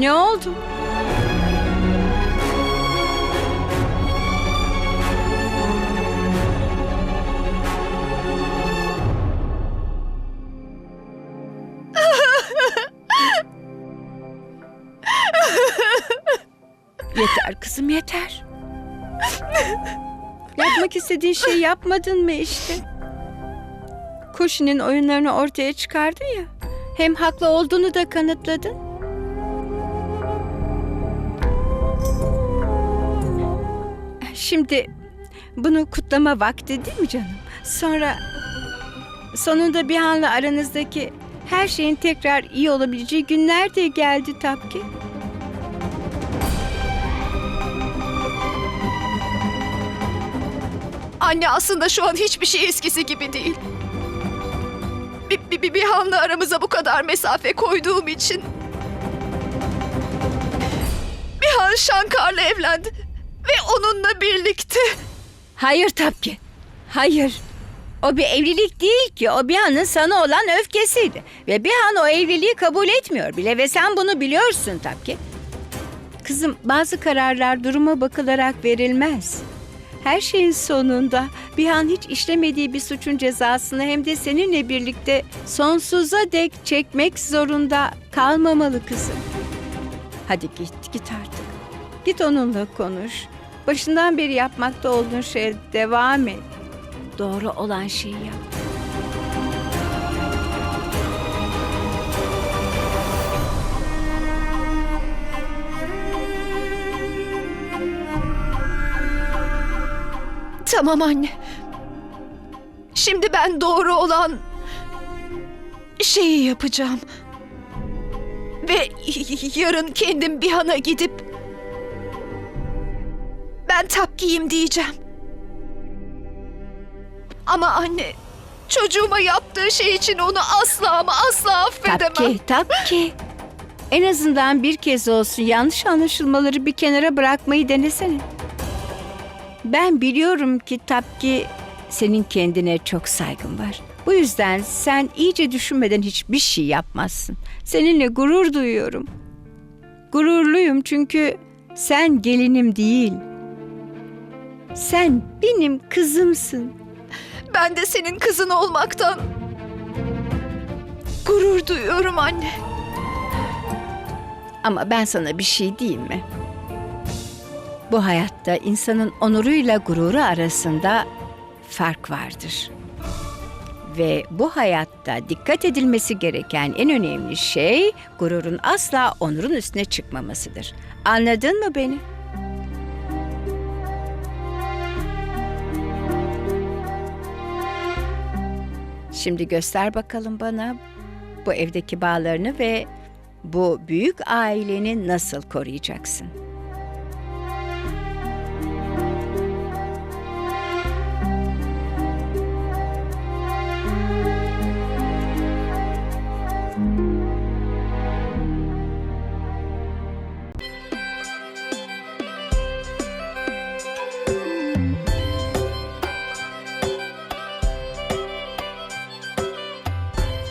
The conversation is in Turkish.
Ne oldu? yeter kızım yeter. Yapmak istediğin şeyi yapmadın mı işte? Kuşinin oyunlarını ortaya çıkardın ya. Hem haklı olduğunu da kanıtladın. Şimdi bunu kutlama vakti değil mi canım? Sonra sonunda bir anla aranızdaki her şeyin tekrar iyi olabileceği günler de geldi Tapki. Anne aslında şu an hiçbir şey eskisi gibi değil. Bir, bir, bir, bir anla aramıza bu kadar mesafe koyduğum için... Bir an Şankar'la evlendi. Ve onunla birlikte... Hayır Tapki. Hayır. O bir evlilik değil ki. O Bihan'ın sana olan öfkesiydi. Ve Bihan o evliliği kabul etmiyor bile ve sen bunu biliyorsun Tapki. Kızım bazı kararlar duruma bakılarak verilmez. Her şeyin sonunda Bihan hiç işlemediği bir suçun cezasını hem de seninle birlikte sonsuza dek çekmek zorunda kalmamalı kızım. Hadi git, git artık. Git onunla konuş. Başından beri yapmakta olduğun şeye devam et. Doğru olan şeyi yap. Tamam anne. Şimdi ben doğru olan şeyi yapacağım. Ve yarın kendim Bihan'a gidip ben tapkiyim diyeceğim. Ama anne çocuğuma yaptığı şey için onu asla ama asla affedemem. Tapki, tapki. En azından bir kez olsun yanlış anlaşılmaları bir kenara bırakmayı denesene. Ben biliyorum ki Tapki senin kendine çok saygın var. Bu yüzden sen iyice düşünmeden hiçbir şey yapmazsın. Seninle gurur duyuyorum. Gururluyum çünkü sen gelinim değil. Sen benim kızımsın. Ben de senin kızın olmaktan gurur duyuyorum anne. Ama ben sana bir şey diyeyim mi? Bu hayatta insanın onuruyla gururu arasında fark vardır. Ve bu hayatta dikkat edilmesi gereken en önemli şey gururun asla onurun üstüne çıkmamasıdır. Anladın mı beni? Şimdi göster bakalım bana bu evdeki bağlarını ve bu büyük aileni nasıl koruyacaksın?